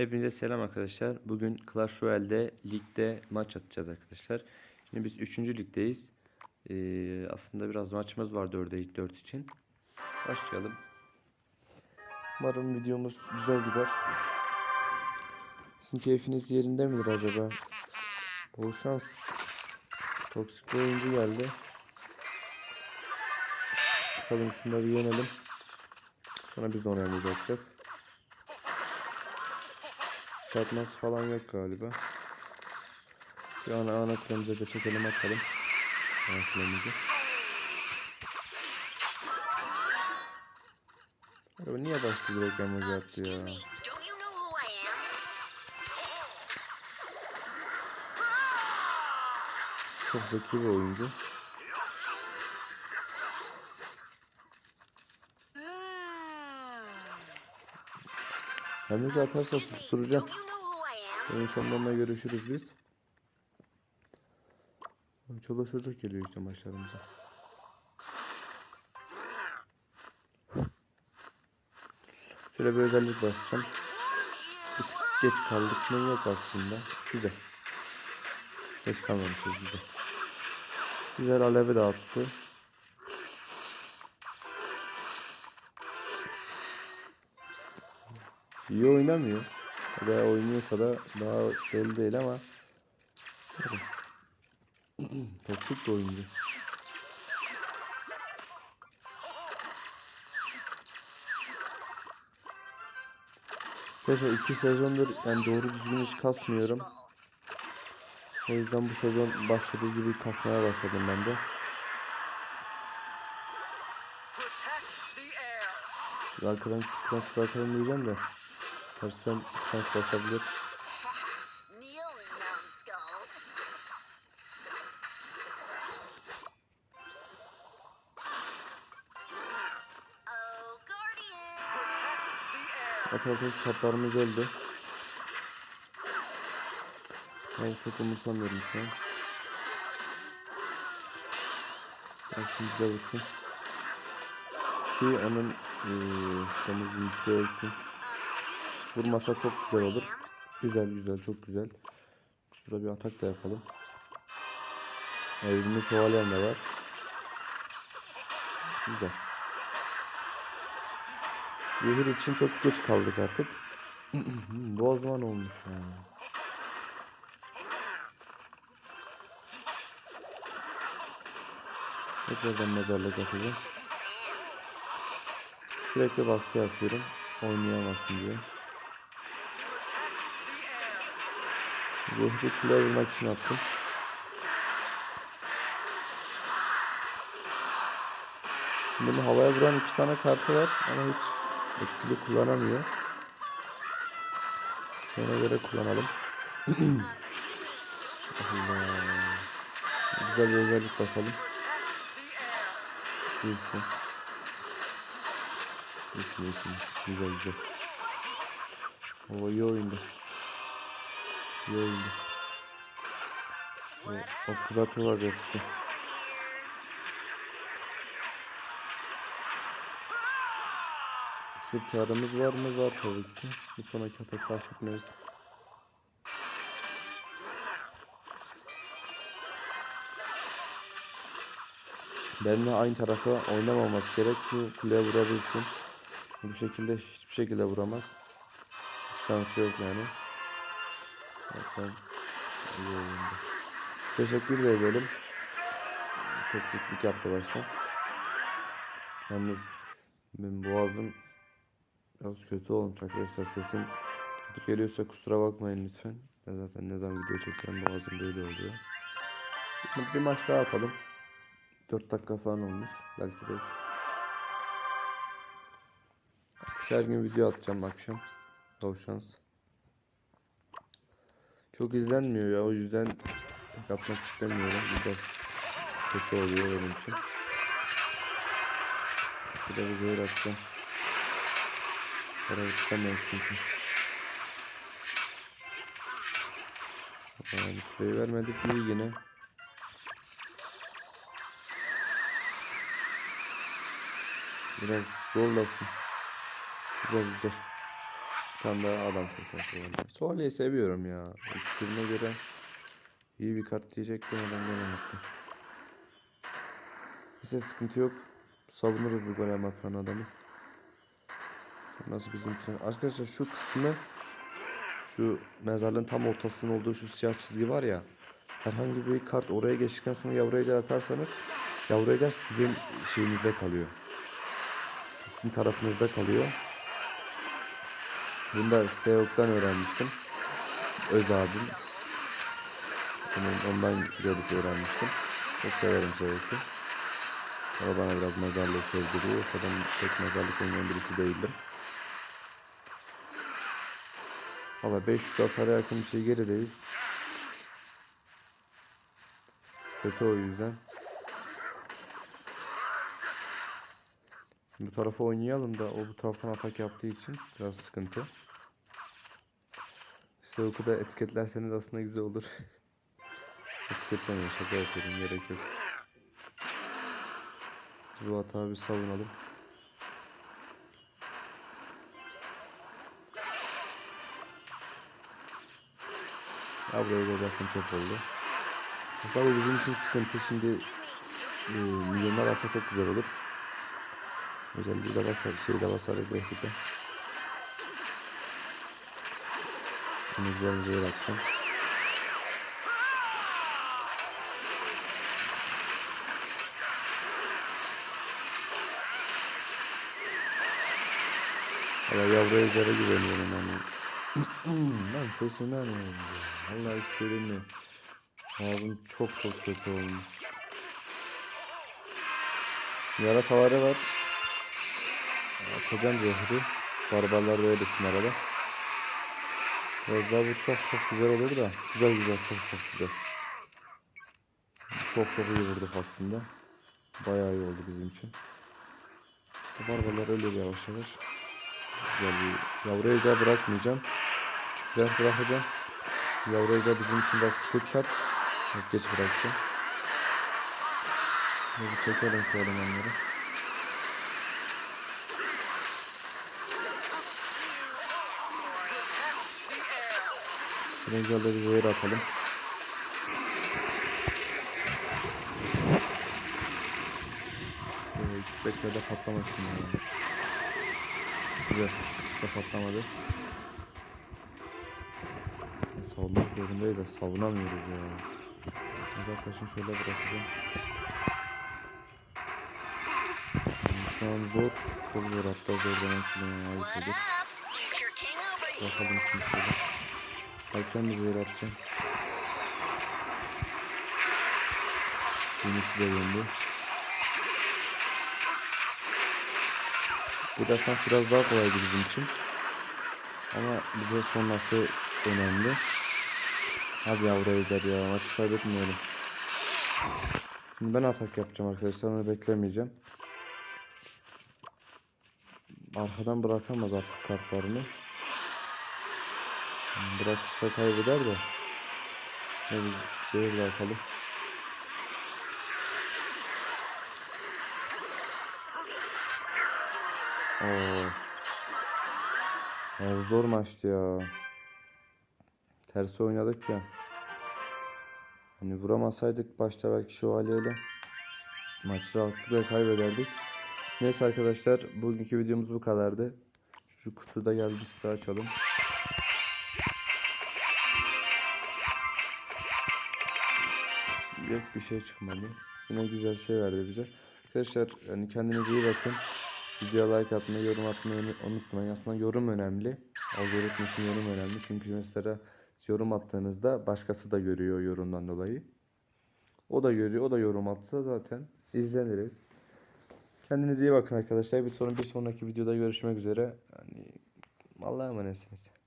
Hepinize selam arkadaşlar. Bugün Clash Royale'de ligde maç atacağız arkadaşlar. Şimdi biz 3. ligdeyiz. Ee, aslında biraz maçımız var 4'e ilk 4 için. Başlayalım. Umarım videomuz güzel gider. Sizin keyfiniz yerinde midir acaba? Bol şans. Toksik bir oyuncu geldi. Bakalım şunları yenelim. Sonra biz de onu yapacağız. Çarpması falan yok galiba. Bir ana ana kulemize de çekelim atalım. Ana kulemizi. Araba niye başta direkt emoji attı ya? Çok zeki bir oyuncu. Emoji atarsa susturacağım. Oyun sonlarında görüşürüz biz. Çoluk çocuk geliyor işte maçlarımıza. Şöyle bir özellik basacağım. Bir tık geç kaldık mı yok aslında. Güzel. Geç kalmamışız güzel. Güzel alevi de İyi oynamıyor. Veya oynuyorsa da daha belli değil ama Toksik bir oyuncu. Arkadaşlar iki sezondur yani doğru düzgün hiç kasmıyorum. O yüzden bu sezon başladığı gibi kasmaya başladım ben de. Şimdi arkadan küçük prens bırakalım diyeceğim de. Karşıdan prens basabilir. Atatürk kaplarımız öldü. Ben çok umursamıyorum şu an. Gelsin bize vursun. Ki onun eee domuz büyüsü ölsün. Vurmasa çok güzel olur. Güzel güzel çok güzel. Şurada bir atak da yapalım. Evrimli şövalyen de var. Güzel. Zehir için çok geç kaldık artık. Bozman olmuş ya. Tekrardan mezarlık atacağım. Sürekli baskı yapıyorum. Oynayamazsın diye. Zehri kule vurmak için attım. Şimdi bunu havaya vuran iki tane kartı var ama hiç etkili kullanamıyor. Ona göre kullanalım. Güzel bir özellik basalım. İyisin. İyisin iyisin. Güzel güzel. O iyi oyundu. İyi oyundu. O, o çok agresifti. İksir kağıdımız var mı? Var tabii ki. Bir sonraki atak etmez. Benimle aynı tarafa oynamaması gerek ki kuleye vurabilsin. Bu şekilde hiçbir şekilde vuramaz. Şansı yok yani. Zaten iyi. Teşekkür de edelim. Toksiklik yaptı başta. Yalnız benim boğazım biraz kötü olmuş arkadaşlar. Sesim kötü geliyorsa kusura bakmayın lütfen. Ben zaten ne zaman video çeksem boğazım böyle oluyor. Bir maç daha atalım. 4 dakika falan olmuş. Belki 5. Her gün video atacağım akşam. Bol şans. Çok izlenmiyor ya o yüzden yapmak istemiyorum. Biraz kötü oluyor benim için. Şurada bir zehir atacağım. Para tutamayız çünkü. Yani kuleyi vermedik iyi yine. Biraz zorlasın. Güzel güzel. Tane daha adam seçer şövalye. Şövalyeyi seviyorum ya. İksirine göre iyi bir kart diyecektim adam gene yaptı. Neyse sıkıntı yok. Savunuruz bu golem atan adamı. Nasıl bizim için? Arkadaşlar şu kısmı şu mezarlığın tam ortasının olduğu şu siyah çizgi var ya. Herhangi bir kart oraya geçtikten sonra yavru atarsanız yavru sizin şeyinizde kalıyor. Sizin tarafınızda kalıyor. Bunu da Seok'tan öğrenmiştim. Öz abim. Onun, ondan görüp öğrenmiştim. Çok severim Seok'u. O bana biraz mezarlığı sevdiriyor. Yoksa ben pek mezarlık oynayan birisi değildim. Ama 500 hasara yakın bir şey gerideyiz. Kötü o yüzden. Bu tarafa oynayalım da o bu taraftan atak yaptığı için biraz sıkıntı. Seuk'u da etiketlerseniz aslında güzel olur. Etiketlemeyin şaka yapıyorum gerek yok. Bu hata bir savunalım. Ya buraya da zaten çok oldu. Mesela bu bizim için sıkıntı şimdi e, milyonlar alsa çok güzel olur. Özelliği de basar, şey de basarız Zehri'de. Bunu güzel bir zehir atacağım. Valla yavru ejdere güveniyorum yani. Lan sesime ne oldu? Vallahi söyleyeyim mi? Ağzım çok çok kötü olmuş. Yara savarı var. Atacağım zehri. Barbarlar böylesin arada. Biraz daha vursak çok güzel olur da. Güzel güzel çok çok güzel. Çok çok iyi vurduk aslında. Bayağı iyi oldu bizim için. Barbarlar ölüyor yavaş yavaş. Güzel bir yavru ejder bırakmayacağım. Küçük biraz bırakacağım. Yavru ejder bizim için biraz kilit kart. Biraz geç bırakacağım. Bir çekelim şu elemanları. Birinci bir zehir atalım. Ee, ikisi de köyde patlamasın yani. Güzel. İkisi de patlamadı. Savunmak zorundayız da savunamıyoruz ya. Mezar taşını şöyle bırakacağım. Şu an zor. Çok zor hatta zor demek bile ayıp olur. Bakalım şimdi şöyle. Erken bir zehir atacağım. Yenisi de döndü. Bu defans biraz daha kolaydı bizim için. Ama bize sonrası önemli. Hadi yavru ejder ya maçı kaybetmeyelim. Şimdi ben atak yapacağım arkadaşlar onu beklemeyeceğim. Arkadan bırakamaz artık kartlarını. Bırakırsa kaybeder de. Ne biz zehir de atalım. Oo. Ya zor maçtı ya. Tersi oynadık ya. Hani vuramasaydık başta belki şövalyeyle maçı rahatlıkla kaybederdik. Neyse arkadaşlar bugünkü videomuz bu kadardı. Şu kutuda geldi size açalım. Yok bir şey çıkmadı. Yine güzel şey verdi bize. Arkadaşlar yani kendinize iyi bakın. Videoya like atmayı, yorum atmayı unu- unutmayın. Aslında yorum önemli. Algoritma için yorum önemli. Çünkü mesela yorum attığınızda başkası da görüyor yorumdan dolayı. O da görüyor, o da yorum atsa zaten izleniriz. Kendinize iyi bakın arkadaşlar. Bir sonra bir sonraki videoda görüşmek üzere. Yani Allah'a emanetsiniz.